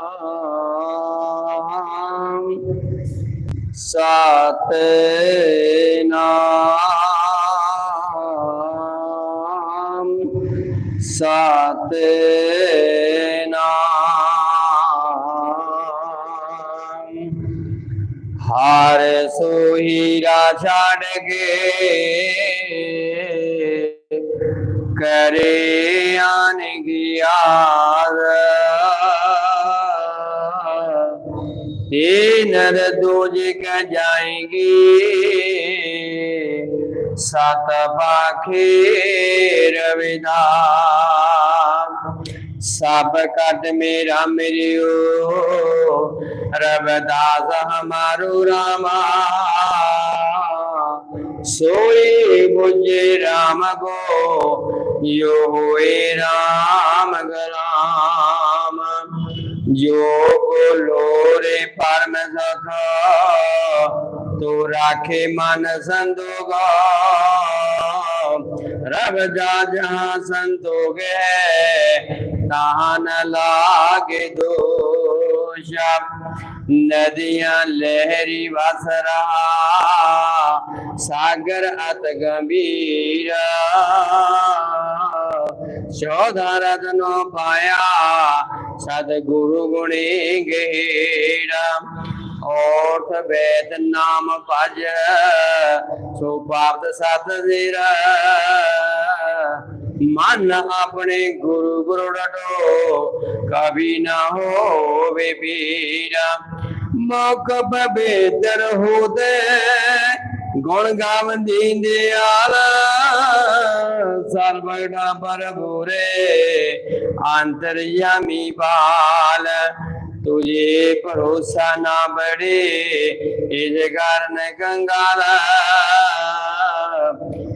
ਸਤ ਨਾਮ ਸਤ ਨਾਮ ਹਾਰ ਸੋਹੀ ਰਾਜਾ ਨਗੇ नर दोज क जाएँगे। सत पाखे रविदास सब कट मेरा मेरियो। रविदास हमारो रामा। सोई बुझे राम गो। यो राम गराम जो लोरे परम सख तो राखे मन संतोगा रब जा जहाँ संतोगे तहा न लागे ਸ਼ਬ ਨਦੀਆਂ, ਲਹਿਰੀ ਵਸ ਰਹਾ ਸਾਗਰ ਅਤ ਗੰਭੀਰ। ਸ਼ੋਧਾ ਰਤਨੋ ਪਾਇਆ ਸਤ ਗੁਰੂ ਗੁਣੇ ਗੇੜਾ। ਔਰਥ ਬੇਦ ਨਾਮ ਭਜ, ਸੋ ਪਾਪਤ ਸਤ ਜ਼ੇਰਾ ਮਨ ਆਪਣੇ ਗੁਰੂ ਗੁਰੂ ਡਟੋ, ਕਵੀ ਨਾ ਹੋਵੇ ਵੀਰਾ। ਮੋਖ ਬਬੇਦਰ ਹੋਦੇ, ਗੁਣ ਗਾਵੰਦੀ ਦਿਆਲ। ਸਰਵੜਾ ਪਰਭੂਰੇ ਅੰਤਰਯਾਮੀ ਬਾਲ। ਤੁਝੇ ਭਰੋਸਾ ਨਾ ਬੜੇ, ਇਸ ਕਾਰਨ ਕੰਗਾਲਾ।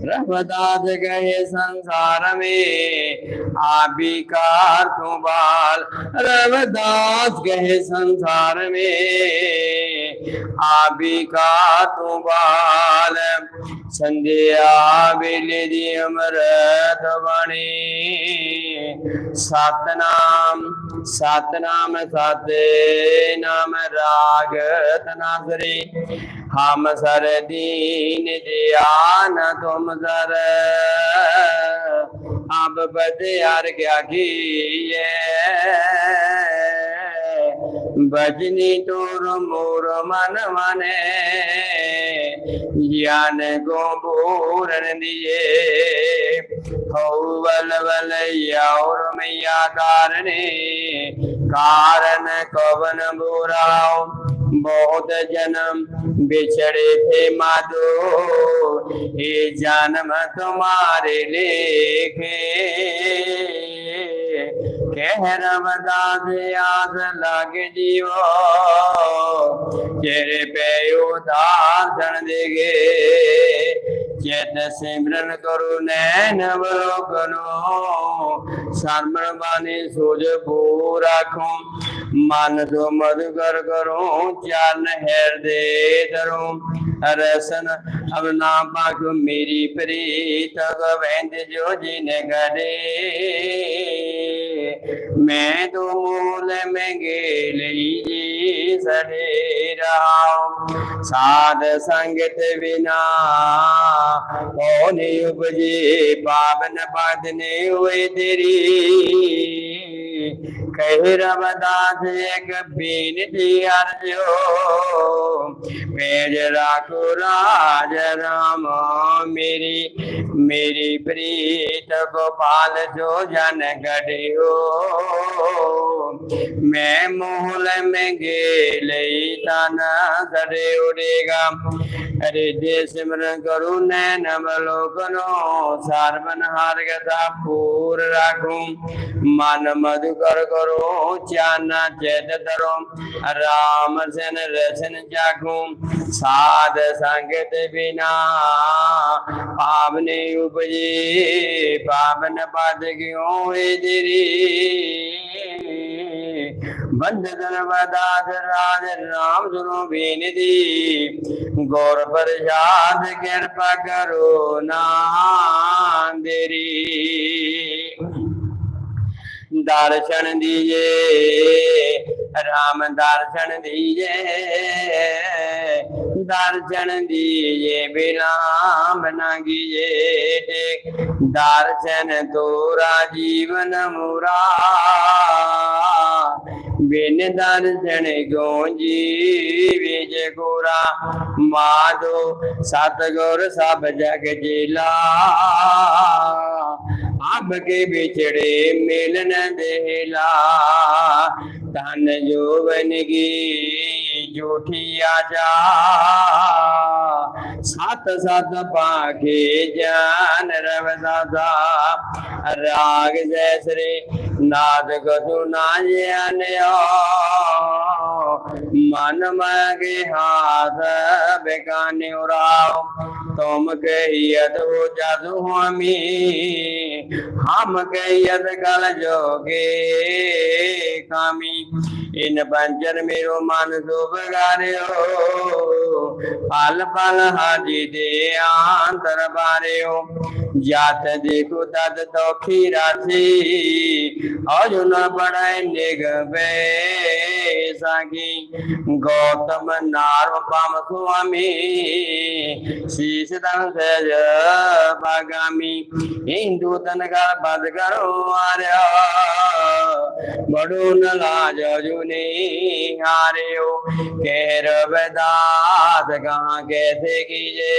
रबदास गए संसार में आबिकार तू बाल। रबदास गए संसार में आबिकार तू बाल। संध्या बेले दी अमृत बणी सतनाम सतनाम सते नाम रागत नासरी हम सर दीन जियान तुम सर अब बदे यार क्या किए भजनी तोर मोर मन मने, ज्ञान को पूरन दिए हौवल वल और मैया कारणे कारण कवन बुराओ बहुत जन्म बिछड़े थे माधो ये जन्म तुम्हारे लेखे। कह रमदास आस लग जीवो चेहरे पे उदासन देगे चेत सिमरन करो नैन बलो करो सरमण बानी सोज भू राखो मन तो मधुकर करो चरण हृदय धरो रसन अब ना पाको मेरी प्रीत गोविंद जो जिन करे मैं तो मूल में गेल जी सरे राम। साध संगत बिना होने उपजे, पावन पद ने हुए तेरी। कह रमदास एक बेनती अर्जो मेज राखो राज राम मेरी मेरी प्रीत गोपाल जो जन गढ़ियो मैं मोहल में गेल तन करे उड़ेगा अरे दे सिमरन करू नैन अवलोकनो सारवन हार गदा पूर राखूं मन मधुकर करो चाना चेत धरो राम सन रसन जागूं साध संगत बिना पावने उपजे पावन पद क्यों दिरी बंद धर्मदास राज राम सुनो बेनती गौर प्रसाद कृपा करो नाम देरी दर्शन दिए राम दर्शन दिए दर्शन दिए विराम न दर्शन तोरा जीवन मुरा। ਬਿਨ ਦਰਸ਼ਨ ਗੋ ਜੀਵਿ ਜੇ ਗੋਰਾ ਮਾਧੋ ਸਤਗੁਰ ਸਭ ਜਗ ਜੀਲਾ धन जोवन की जूठी जा सत सत पाखे जान रव दादा राग जय श्री नाद को सुना मन मगे हाथ बेका न्यूराव तुम कहियत हो जादू हमी, हम कहियत कल जोगे कामी इन बंजर मेरो मन सुभ गारियो, पल पल हाजी दे आंतर बारे हो जात देखो तद तो खीरा थी और जो जुना बड़ा निगबे सागी। गौतम नारो पाम स्वामी, शीश तन सज भागामी। हिंदू तन का पद करो आर्य। बड़ो न लाज जुने हारे हो कह रविदास कहाँ कैसे कीजे?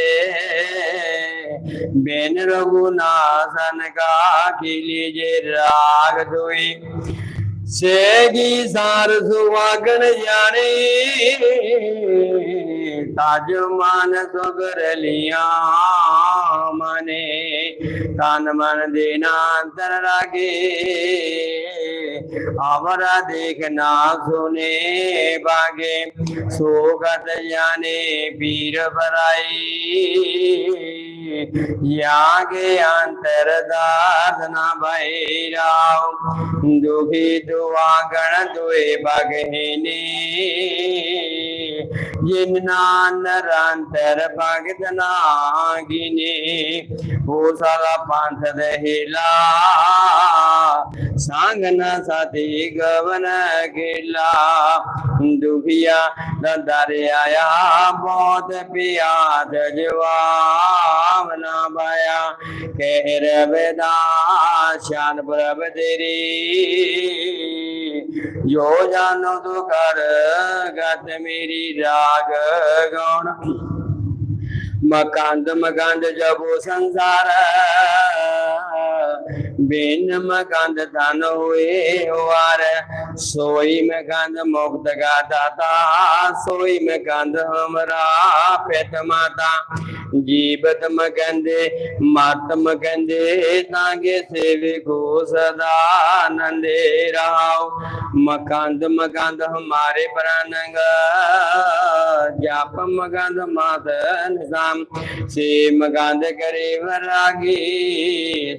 बेन रघुनाशन का लीजिए राग धोई सेगी सार सुवागन जाने ताज मान सुगर लिया मने तन मन देना अंतर रागे अमरा देखना सुने बागे सोगत जाने पीर बराई यागे अंतर दासना भैराव दुखी दुआ गण दुए बगहिनी जिन्नान रंतर भगत नागिनी हो सारा पंथ दहिला संग न साथी गवन गिला दुखिया दरे आया बहुत पियाद जवाब न पाया कह रवेदा शान प्रभ तेरी जो जानो तो कर गत मेरी राग गौण मकांद मकांद जबो संसार। बिन मकांद धन हुए वार। सोई में मकांद मुक्त का दाता सोई में मकांद हमरा पेट माता। जीवत मकंदे मात मकंदे तागे सेवे को सदा नंदे राव मकांद मकांद हमारे प्राणंग। जाप मकांद मात निज़ाम से मकांद करे वरागी,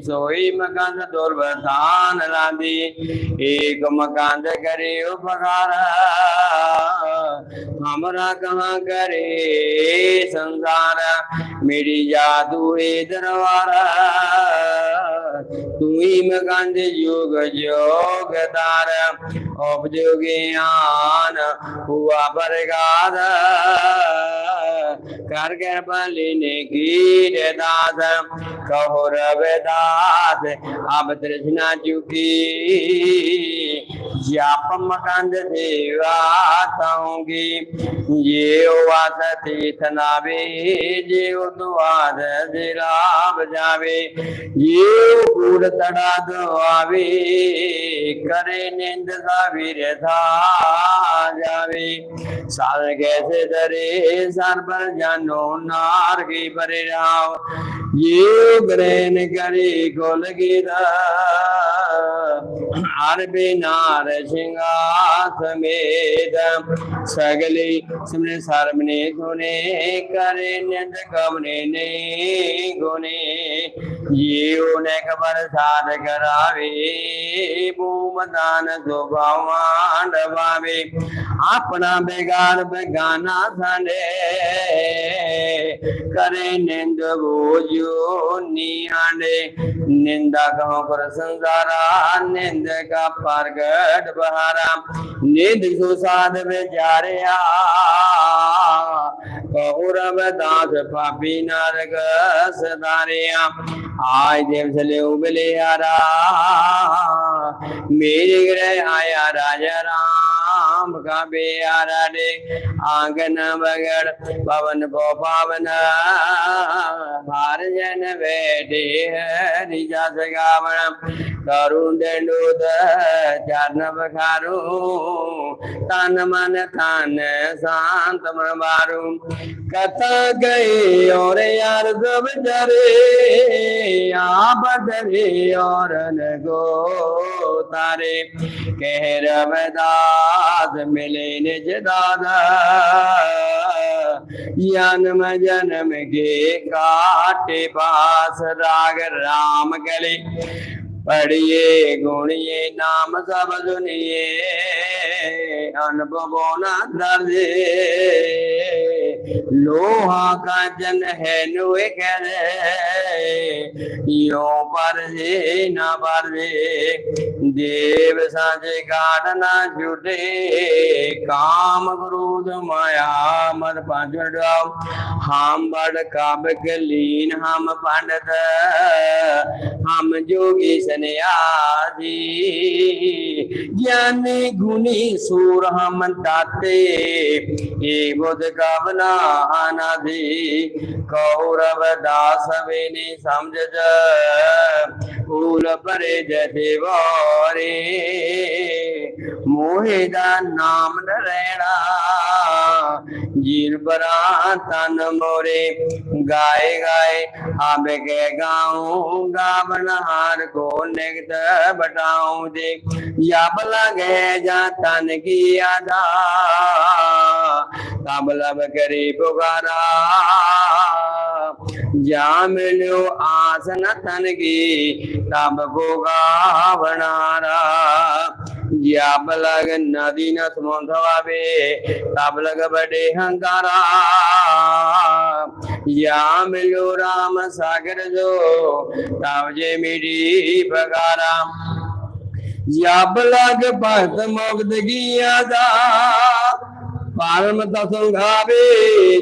सोई मकांद दुर्वधान राधी एक मकांद करे उपकार हमरा कहाँ करे संसार। मेरी जादू है दरबारा, तू ही मकांद योग जोगदार उपजोगियान हुआ कर कर बलिने की दास कहो रविदास अब तृष्णा चुकी जाप मकांद देवा ताऊँगी ये वास तीर्थ नावे जे दुआद दिलाब जावे। ये कूड़ तड़ा दुआवे। करे निंद सावीर था जावे साल कैसे दरे सर पर जानो नार की परिराव ये ग्रहण करे गोल गिरा अरबे नार सिंगास मेद सगले सुने सरमने गुने करे निंद कमने ने गुने ये उन्हें खबर साध करावे भूम मदान दुबावी अपना बेगान बेगाना साले करे निंद बोझो नियाने निंदा कहो पर संसारा, निंद का प्रगट बहारा। निंद सुसाद बेचारिया बेचारिया कौरव दास पापी नरक सदारिया आय देव चले उबले यारा मेरे ग्रह आया राजा राम का बेयारा रे आँगन बगड़, पवन को पावन। हार जन बैठे, हरि जस गावण। करुण दंडोद चरण बखारू। तन मन थन शांत मारू कथा गई और यार सब जरे आप डरे और न गो तारे। कह रवदास मिले निज दादा जन्म जन्म के काटे पास राग राम गले पढ़िए गुणिए नाम सब सुनिए अनुभवो न दर्जे लोहा का जन है नुए करे यो पर जे न पर देव साजे काट न छूटे काम क्रोध माया मद पांचड़ हम बड़ काबक लीन हम पंडित हम जोगी सन्यासी ज्ञानी गुणी सूर हम ताते ये बुध कवना अनाधि कौरव दास बेनी समझ फूल परे जथे वारे मोहे दा नाम नरैणा जीर बरा तन मोरे। गाय गाय अब के गाऊं, गावन हार को निगत बटाऊं दे जब लगे जा तन की आधा तब लब करे पुकारा। जा मिलो आसन तन की, तब को गावनारा जब लग नदी न आवे, तब लग बड़े हंकारा या राम सागर जो तब जे मेरी पगारा जब लग भक्त मुक्त किया जा, परम तसुंगावे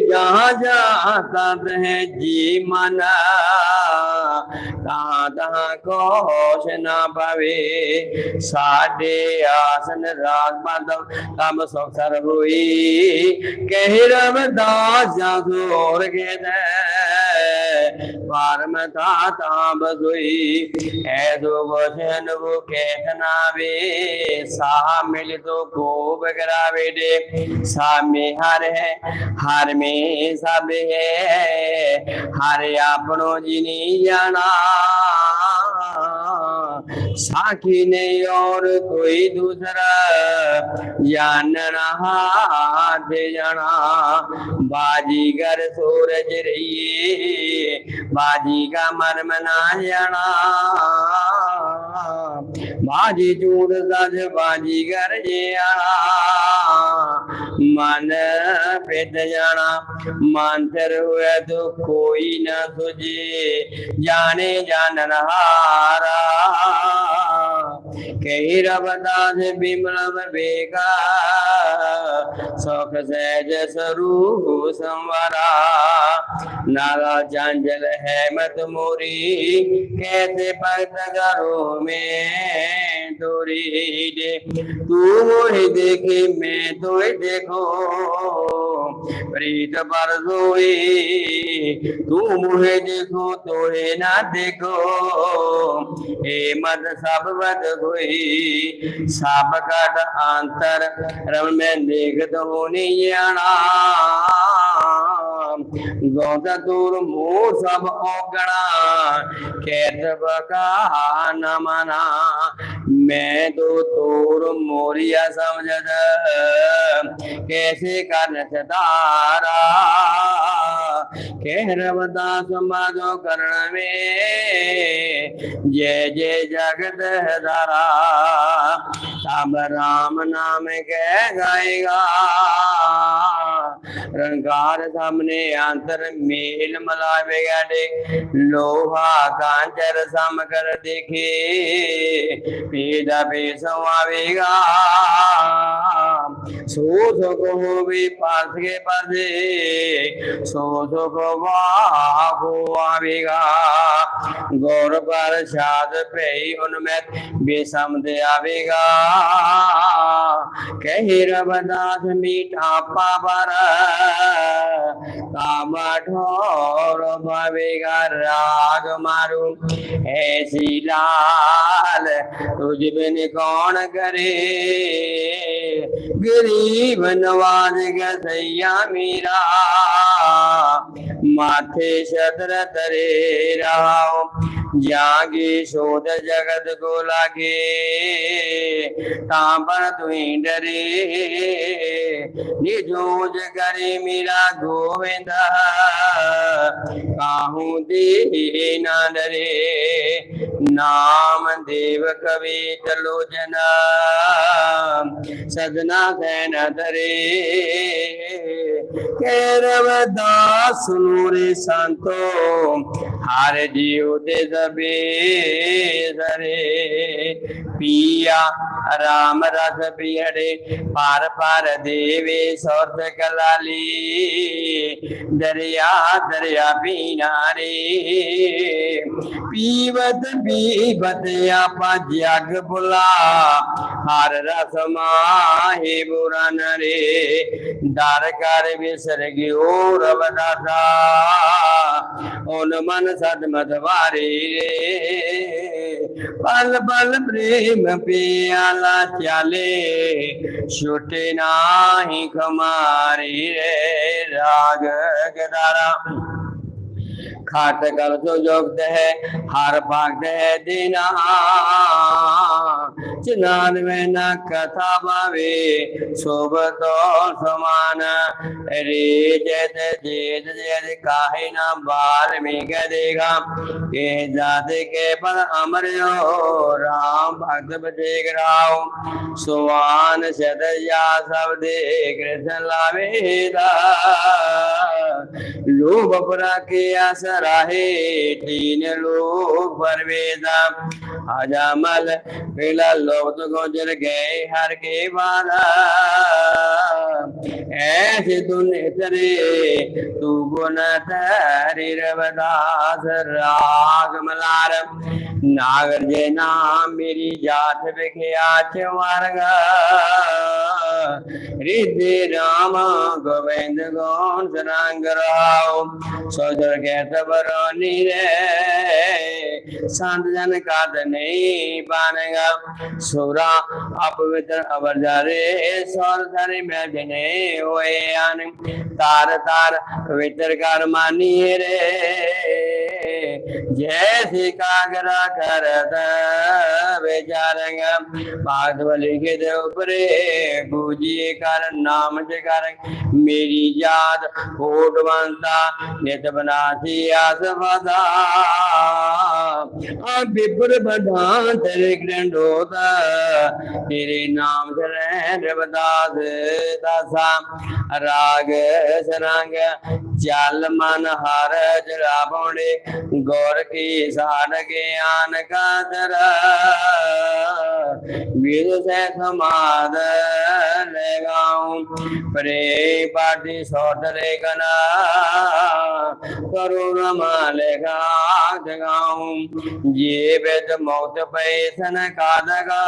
जहाँ जहाँ तत है जी मना। तहाँ तहाँ कोश न पावे साडे आसन राग माधव तब सुखसर हुई कह रमदास जासोर के दे पारम था ताम सोई ऐसो वचन वो कहना वे सा मिल तो खूब करावे दे सा में हर है हर में सब है हर अपनो जिनी जाना साखी नहीं और कोई दूसरा जान रहा थे जाना बाजीगर सूरज रहिए बाजी का मर्म ना जाना बाजी चूड़ सज बाजीगर जे आना मन पित जाना मंत्र हुए तो कोई न तुझे जाने जानन हारा कही रबदास बिमल बेगा, सुख सहज स्वरूप संवरा। नारा है मत मोरी, कैसे भक्त करो में तोरी दे तू मोहि देखे, मैं तो देखो, प्रीत पर सोई। तू मुहे देखो तोहे ना देखो। हे मद सब बद हुई सब कट अंतर रम में देख तो नहीं जाना গতদূর মূসব ওগড়া न मना। मैं तो तूर मोरिया समझ कैसे कर तारा कहरवदा समाधो करण में। जय जय जगत धारा तब राम नाम कह गाएगा। रंगार सामने अंतर मेल मलावे गड़े लोहा कांचर सम कर देखे पीदा पे समावेगा सोच को भी पास के पदे आवेगा। गौर प्रसाद प्रेय उनमें विषम दयाविगा कही रवदास मीठा पावर भवेगा राग मारू। ऐसी लाल तुझ बिन कौन करे? गरीब नवाज़ गैया मेरा। माथे शत्र तरे राव जागे शोध जगत को लागे। तापर तुई डरे, निजोज करे मेरा गोविंद। काहू दे ना डरे नाम देव कवि चलो जना। सजना कैन धरे। कैरव दास नूरे संतो। हार जीव दे दबे धरे पिया राम रस बिहरे पार पार देवे सौर्थ कलाली। दरिया दरिया पीना रे पीवत पी दी बतिया जग बुला हर रस माही बुरन रे। दर कर बिसर गयो रब दासा उन मन सदमत वारी रे। पल पल प्रेम पियाला चले। छुटे नाही खमारी रे। राग गदारा। खाट कर जो जोग है, हर भाग है दीना चिनान में न कथा बावे शुभ तो समान। रे जद जेद जद काहे न बार में के देगा के जात के पर अमर यो राम भक्त बजेग राव हूँ सुवान सदया सब दे कृष्ण लावे दा। लोभ अपरा के आसर राहे दीन लोग बरवेदा अजामल बेला लोग तो गुजर गए हर के बारा। ऐसे तुन तेरे तू गुन तेरे रवदास राग मलार। नागर जे नाम मेरी जात बिखया चवारग रिद्धि राम गोविंद गौन रंग राव। सोजर के तब ਸਰੰਗ ਰਾਉ ਸੋਦਰ ਰੇ ਸੰਤ ਜਨ ਕਾਦ ਨਹੀਂ ਬਾਨਗਾ ਸੁਰਾ ਅਪਵਿੱਤਰ ਅਵਰ ਜਾਰੇ ਸੋਰ ਧਰੇ ਮੈਂ ਜਨੇ ਹੋਏ ਆਨ ਤਾਰ ਤਾਰ ਪਵਿੱਤਰ ਕਰ ਮਾਨੀ ਰੇ। ਜੈਸੇ ਕਾਗਰਾ ਕਰਦ ਵਿਚਾਰੰਗ। ਬਾਦ ਵਲੀ ਕੇ ਦੇ ਉਪਰੇ ਬੂਜੀ ਕਰ, ਨਾਮ ਜਗਰ ਮੇਰੀ ਯਾਦ ਕੋਟਵੰਤਾ ਨਿਤ ਬਨਾਸੀ बिपुर बदान तेरे ग्रंडोदा तेरे नाम दासा राग सरंग चल मन हर जरा पौड़े गौर की सार ज्ञान का विद से प्रे पाटी सौदरे कना करुणा ਮਾਲਗਾ ਜਗਾਉ। ਜੇ ਵਿਦ ਮੌਤ ਪੈ ਸਨ ਕਾਦਗਾ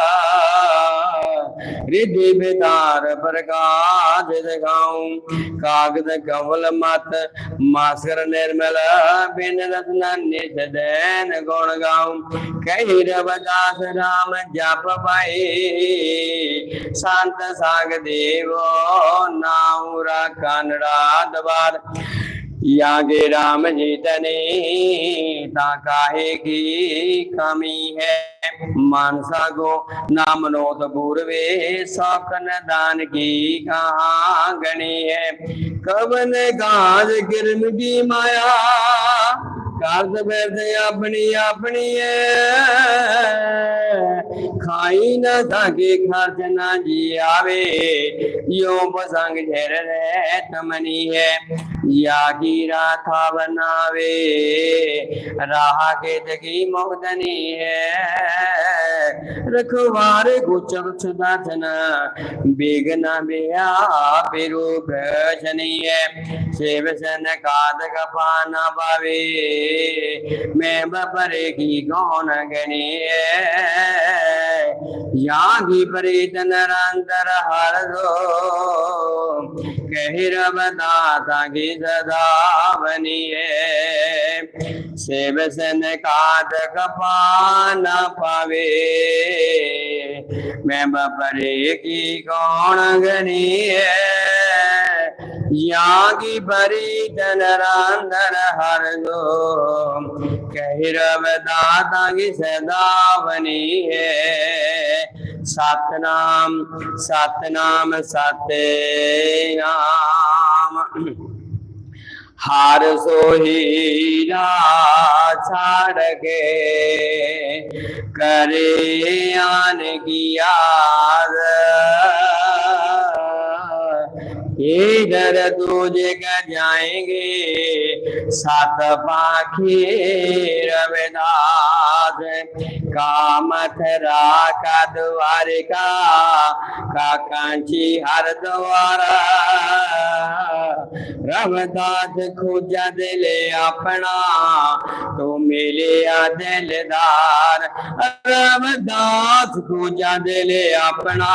ਰਿਧੀ ਬਿਤਾਰ ਪ੍ਰਕਾਸ਼ ਦਿਖਾਉ ਕਾਗਦ ਕਵਲ ਮਤ ਮਾਸਰ ਨਿਰਮਲ ਬਿਨ ਰਤਨ ਨਿਜ ਗੁਣ ਗਾਉ। ਕਹਿ ਰਵਦਾਸ ਰਾਮ ਜਪ ਪਾਈ ਸੰਤ ਸਾਗ ਦੇਵੋ ਨਾਉ ਰਾ ਕਨੜਾ ਦਵਾਰ यागे राम जीतने ता काहे की कमी है मानसा गो नाम नोत पूर्वे सौकन दान की कहाँ गणी है कवन गाज गिरम की माया ਕਰਦ ਬੈਠੇ ਆਪਣੀ ਆਪਣੀ ਐ ਖਾਈ ਨਾ ਸਾਗੇ ਖਰਚ ਨਾ ਜੀ ਆਵੇ ਯੋ ਬਸੰਗ ਝਰ ਰਹਿ ਤਮਨੀ ਹੈ या की राथा बनावे राह के जगी मोहदनी है रखवार गुचर सुदाचना बेगना बेया पेरो भजनी है सेव सन काद कपाना पावे मैं कौन गनी है यागी परित नरंतर हर दो। कही रब की सदा बनिए सेव सन काद कपान पावे। मैं बपरे की कौन गनी है यहाँ की बरी जनरांदर हर दो कही रब दाता की सदा बनी है। सतनाम सतनाम सतनाम हार सोहीरा छाड़ के करे आन की याद। इधर तुझे जाएँगे सात पाखी रविदास कामथरा का द्वारिका का कांची हर द्वारा। रमदास खोजा दिल अपना तो मिले दिलदार रमदास खोजा दिल अपना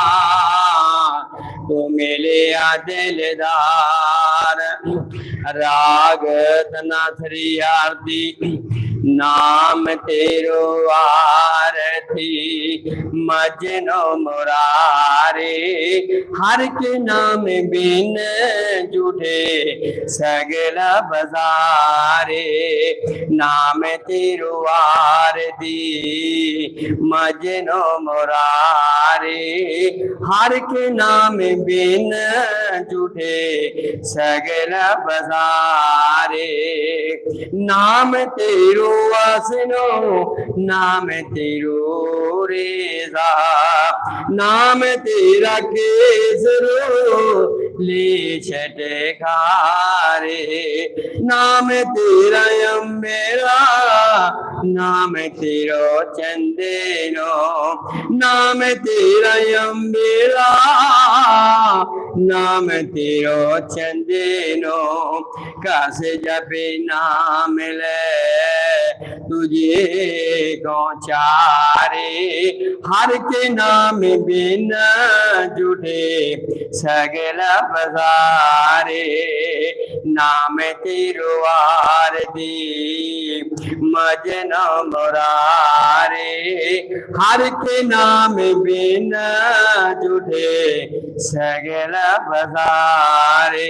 तो मिले दिलदार राग तना श्री आरती, नाम तेरो आरती। मजनो मुरारे, हर के नाम बिन जुठे सगला बजारे। नाम तेरो आरती, मजनो मुरारे, हर के नाम बिन जुठे सगला बजारे नाम तेरो वासनो नाम तेरो रेजा नाम तेरा केसरो ले छटकारे नाम तेरा मेरा नाम तेरो चंदेनो नाम तेरा मेरा नाम तेरो चंदेनो कासे जपे नाम ले तुझे गौचारे हर के नाम बिन जुड़े सगला बजारे नाम तेरो आरती मजन मुरारे हर के नाम बिन जुटे सगला बजारे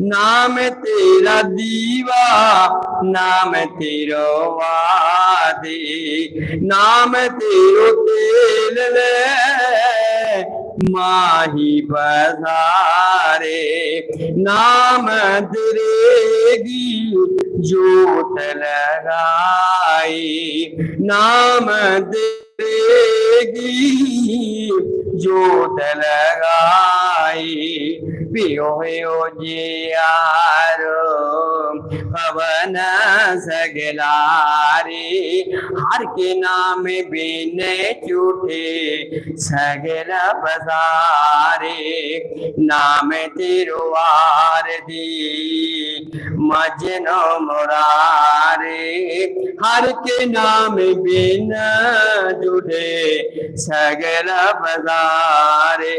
नाम तेरा दीवा, नाम तेरो वादी। नाम तेरो तेल ले, माही बजारे नाम तेरेगी जोत लगाई। नाम देगी जोत लगाई। पियो जियारो पवन सगलारे, हर के नाम बिन झूठे सगला बजारे नाम तेरो आरती मजनो मुरारे, हर के नाम बिन जुड़े, सगल बजारे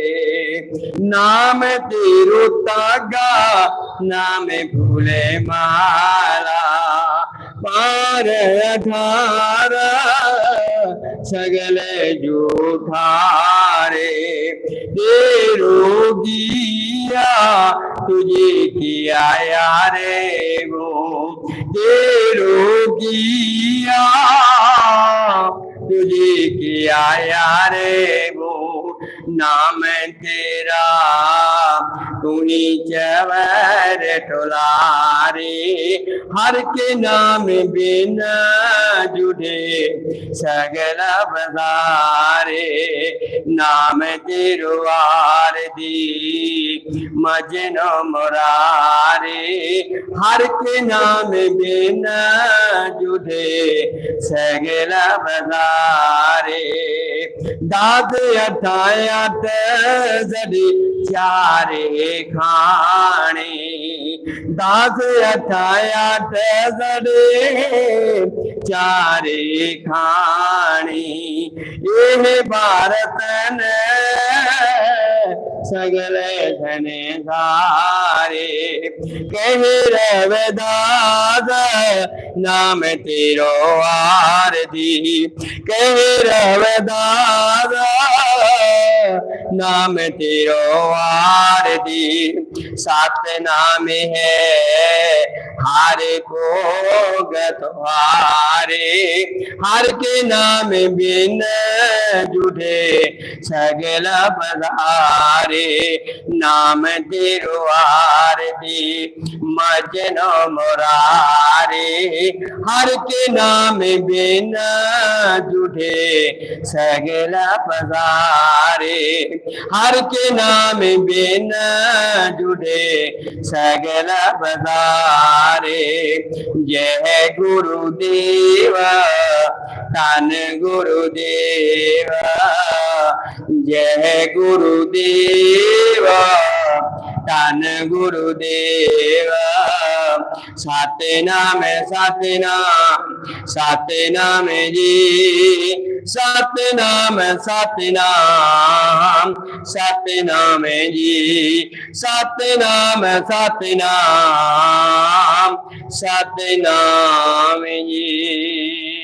नाम तेरो तागा नाम भूले माला पार अठारा सगल जूठारे तेरो गिया तुझे किया यारे वो तेरो किया तुझे किया यारे वो नाम तेरा। तू ही चवर टोलारे, हर के नाम बिन जुड़े, सगल बजारे नाम तेरो आरती मजन मुरारे, हर के नाम बिन जुड़े, सगल बजारे दाद अठायत जड़ी चारे खाने। दास अठाया जड़े चारे खाने। ये भारत ने सगले धने सारे कह रवदास नाम तेरो आरती। कह रवदास नाम तेरो आरती। सात नाम है, हार को गतवारे हर। के नाम बिन जुड़े, सगला सगल बधारे नाम तेरो आरती मजनो मुरारे। हर के नाम बिन जुड़े, सगला पजारे हर के नाम बिन जुड़े, सगला पजारे जय गुरुदेव धन गुरुदेव। जय गुरुदेव धन गुरुदेव। सतनाम सतनाम सतनाम जी। सतनाम सतनाम सतनाम जी। सतनाम सतनाम सतनाम जी।